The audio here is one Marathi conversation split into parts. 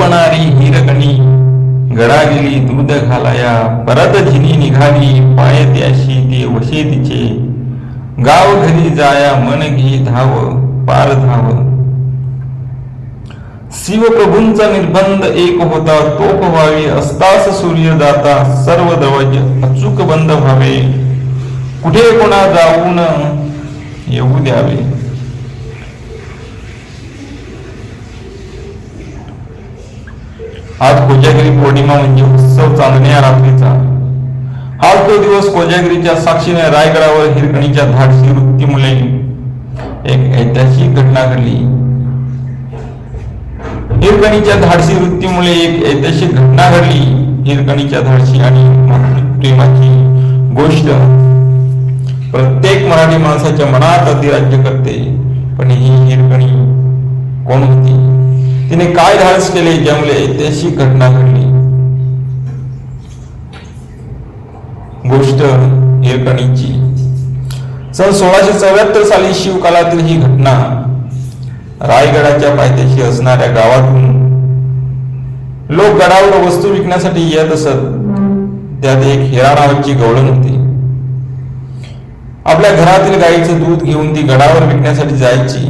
पणारी हिरकणी. गडा गेली दूध घालाया परत झिनी निघाली पाय त्याशी ते वशे तिचे. गाव घरी जाया मन घे धाव पार धाव. शिवप्रभूंचा निर्बंध एक होता तोप व्हावे असतास सूर्य जाता सर्व दवज अचूक बंद व्हावे. कुठे कोणा जाऊन येऊ द्यावे. आज कोजागिरी पौर्णिमा म्हणजे उत्सव चांदण्या रात्रीचा. आज तो दिवस कोजागिरीच्या साक्षीने रायगडावर हिरकणीच्या धाडसी वृत्तीमुळे एक ऐतिहासिक घटना घडली. हिरकणीच्या धाडसी वृत्तीमुळे एक ऐतिहासिक घटना घडली. हिरकणीच्या धाडसी आणि प्रेमाची गोष्ट. प्रत्येक मराठी माणसाच्या मनात अधिराज्य करते. पण ही हिरकणी कोण होती? तिने काय धाडस केले जमले त्याची घटना घडली. गोष्ट हिरकणीची सन सोळाशे चौऱ्याहत्तर साली शिवकालातील ही घटना रायगडाच्या पायथ्याशी असणाऱ्या गावातून लोक गडावर वस्तू विकण्यासाठी येत असत. त्यात एक हिरा नावाची गवळण होती. आपल्या घरातील गाईचं दूध घेऊन ती गडावर विकण्यासाठी जायची.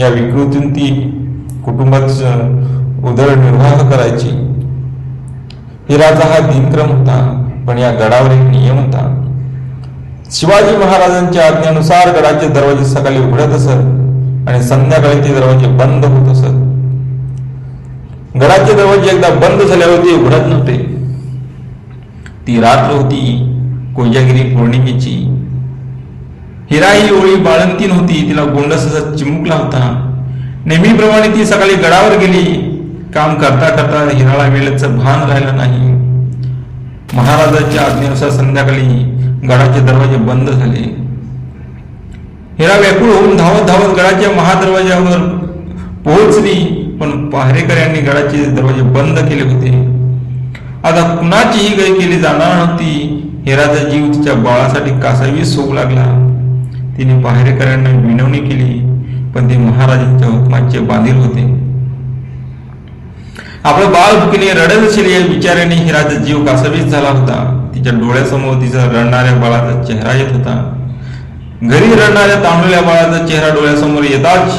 या विकृतीतून ती कुटुंबाचा उदरनिर्वाह करायची. हिराचा हा दिनक्रम होता पण या गडावर एक नियम होता. शिवाजी महाराजांच्या आज्ञेनुसार गडाचे दरवाजे सकाळी उघडत असत आणि संध्याकाळी ते दरवाजे बंद होत असत. गडाचे दरवाजे एकदा बंद झाल्यावर ते उघडत नव्हते. ती रात्र होती कोजागिरी पौर्णिमेची. हिरा ही ओळी बाळंतीन होती तिला गोंडस असा चिमुकला होता. नेहमीप्रमाणे ती सकाळी गडावर गेली. काम करता करता हिराळा वेळेचं भान राहिलं नाही. महाराजाच्या आज्ञेनुसार संध्याकाळी गडाचे दरवाजे बंद झाले. हिरा व्याकुळ होऊन धावत धावत गडाच्या महादरवाज्यावर पोहोचली पण पहारेकऱ्यांनी गडाचे दरवाजे बंद केले होते. आता कुणाचीही गय केली जाणार नव्हती. हिराचा जीव तिच्या बाळासाठी कासावीस सोप लागला. तिने पहारेकऱ्यांना विनवणी केली पण ते महाराजांच्या हुकमाचे बांधील होते. आपलं बाळ भुकीने रडत असेल या विचाराने हिराचा जीव कासावीस झाला होता. तिच्या डोळ्यासमोर तिचा रडणाऱ्या बाळाचा चेहरा येत होता. घरी रडणाऱ्या तांबलेल्या बाळाचा चेहरा डोळ्यासमोर येताच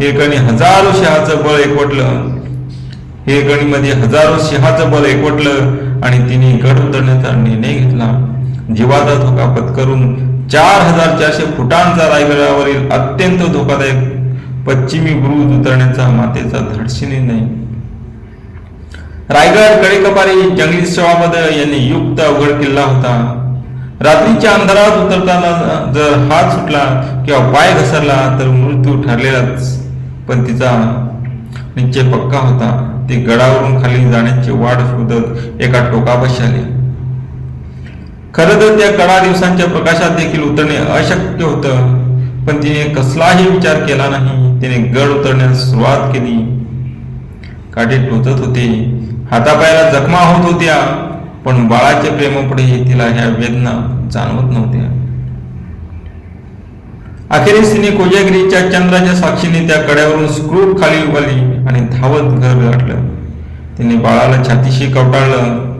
हिरकणी हजारो शहाचं बळ एकवटलं. हिरकणीमध्ये हजारो सिंहाचं बळ एकवटलं आणि तिने गड उतरण्याचा निर्णय घेतला. जीवाचा धोका पत्करून चार हजार चारशे फुटांचा रायगडावरील अत्यंत धोकादायक पश्चिमी बुरुज उतरण्याचा मातेचा धडशीने नाही. रायगड कडेकपारी जंगली सेवापद यांनी युक्त अवघड किल्ला होता. रात्रीच्या अंधारात उतरताना जर हात सुटला किंवा पाय घसरला तर मृत्यू ठरलेलाच पण तिचा निश्चय पक्का होता. ती गडावरून खाली जाण्याची वाट शोधत एका टोकापाशी आली. खरं तर त्या कडा दिवसांच्या प्रकाशात देखील उतरणे अशक्य होतं. पण तिने कसलाही विचार केला नाही. तिने गड उतरण्यास सुरुवात केली. काठी टोचत होते. हातापायाला जखमा होत होत्या. पण बाळाच्या प्रेमापुढे तिला ह्या वेदना जाणवत नव्हत्या. अखेरीस तिने कोजागिरीच्या चंद्राच्या साक्षीने त्या कड्यावरून स्क्रूप खाली उभारली आणि धावत घर गाठलं. तिने बाळाला छातीशी कवटाळलं.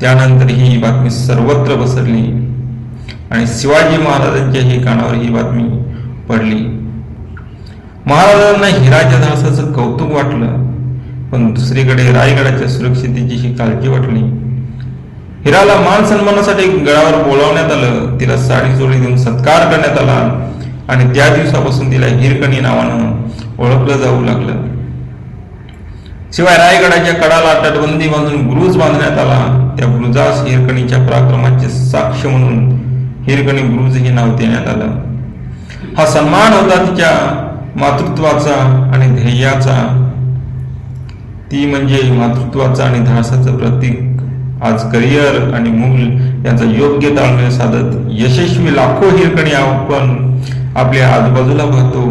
त्यानंतर ही बातमी सर्वत्र पसरली. आणि शिवाजी महाराजांच्याही कानावर ही बातमी पडली. महाराजांना हिराच्या धाडसाचं कौतुक वाटलं पण दुसरीकडे रायगडाच्या सुरक्षितेची ही काळजी वाटली. हिराला मान सन्मानासाठी गडावर बोलावण्यात आलं तिला साडी चोळी देऊन सत्कार करण्यात आला आणि त्या दिवसापासून तिला हिरकणी नावानं ओळखलं जाऊ लागलं. शिवाय रायगडाच्या कडाला तटबंदी बांधून ब्रुज बांधण्यात आला त्या ब्रुजास हिरकणीच्या पराक्रमाचे साक्ष म्हणून हिरकणी ब्रुज हे नाव देण्यात आलं. हा सन्मान होता तिच्या मातृत्वाचा आणि ध्येयाचा. ती म्हणजे मातृत्वाचा आणि धाडसाचं प्रतीक. आज करिअर आणि मूल यांचा योग्य ताळमेळ साधत यशस्वी लाखो हिरकणी आपण आपल्या आजूबाजूला पाहतो.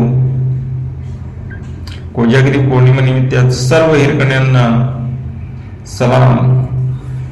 कोजागिरी पौर्णिमेनिमित्त सर्व हिरकण्यांना सलाम.